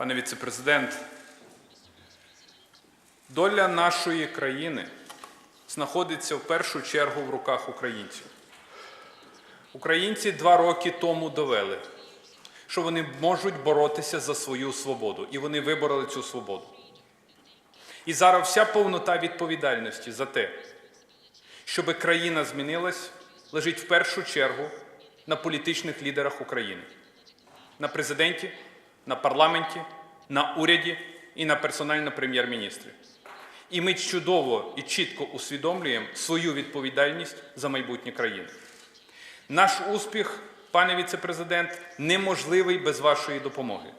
Пане віцепрезидент, доля нашої країни знаходиться в першу чергу в руках українців. Українці два роки тому довели, що вони можуть боротися за свою свободу, і вони вибороли цю свободу. І зараз вся повнота відповідальності за те, щоб країна змінилась, лежить в першу чергу на політичних лідерах України, на президенті, на парламенті, на уряді і на персонально прем'єр-міністрі. І ми чудово і чітко усвідомлюємо свою відповідальність за майбутнє країни. Наш успіх, пане віцепрезидент, неможливий без вашої допомоги.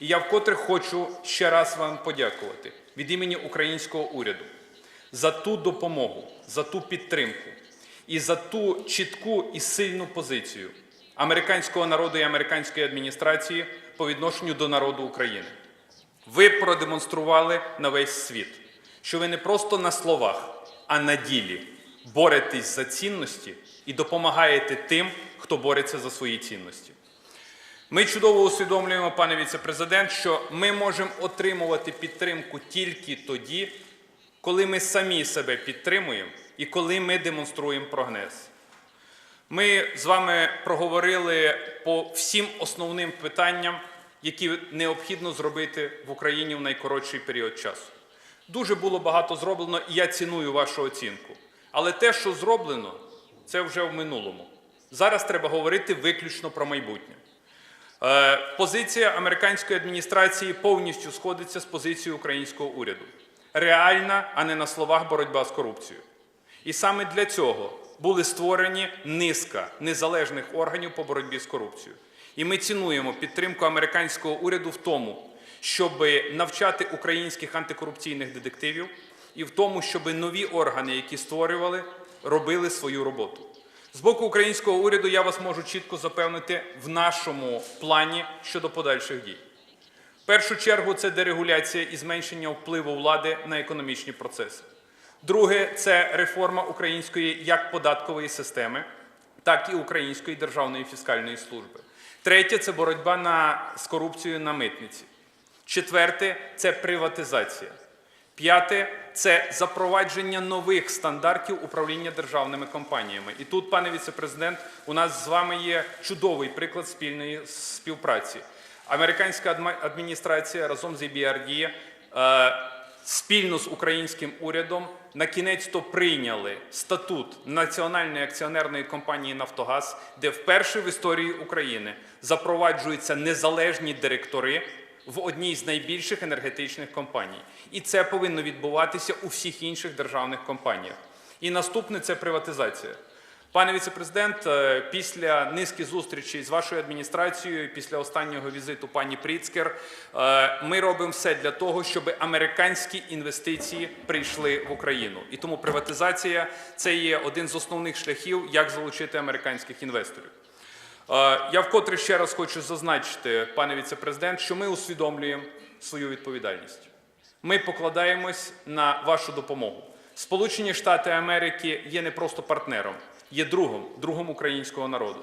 І я вкотре хочу ще раз вам подякувати від імені українського уряду за ту допомогу, за ту підтримку і за ту чітку і сильну позицію американського народу і американської адміністрації по відношенню до народу України. Ви продемонстрували на весь світ, що ви не просто на словах, а на ділі боретесь за цінності і допомагаєте тим, хто бореться за свої цінності. Ми чудово усвідомлюємо, пане віцепрезидент, що ми можемо отримувати підтримку тільки тоді, коли ми самі себе підтримуємо і коли ми демонструємо прогрес. Ми з вами проговорили по всім основним питанням, які необхідно зробити в Україні в найкоротший період часу. Дуже було багато зроблено, і я ціную вашу оцінку. Але те, що зроблено, це вже в минулому. Зараз треба говорити виключно про майбутнє. Е, Позиція американської адміністрації повністю сходиться з позицією українського уряду. Реальна, а не на словах боротьба з корупцією. І саме для цього були створені низка незалежних органів по боротьбі з корупцією. І ми цінуємо підтримку американського уряду в тому, щоб навчати українських антикорупційних детективів, і в тому, щоб нові органи, які створювали, робили свою роботу. З боку українського уряду я вас можу чітко запевнити в нашому плані щодо подальших дій. В першу чергу це дерегуляція і зменшення впливу влади на економічні процеси. Друге це реформа української як податкової системи, так і української державної фіскальної служби. Третє це боротьба на, з корупцією на митниці. Четверте це приватизація. П'яте це запровадження нових стандартів управління державними компаніями. І тут, пане віцепрезидент, у нас з вами є чудовий приклад спільної співпраці. Американська адміністрація разом з EBRD спільно з українським урядом на кінець то прийняли статут Національної акціонерної компанії Нафтогаз, де вперше в історії України запроваджуються незалежні директори в одній з найбільших енергетичних компаній. І це повинно відбуватися у всіх інших державних компаніях. І наступне це приватизація. Пане віцепрезидент, е, після низки зустрічей з вашою адміністрацією, після останнього візиту пані Пріцкер, е, ми робимо все для того, щоб американські інвестиції прийшли в Україну. І тому приватизація це є один з основних шляхів, як залучити американських інвесторів. Е, Я вкотре ще раз хочу зазначити, пане віцепрезидент, що ми усвідомлюємо свою відповідальність. Ми покладаємось на вашу допомогу. Сполучені Штати Америки є не просто партнером, є другом, другом українського народу.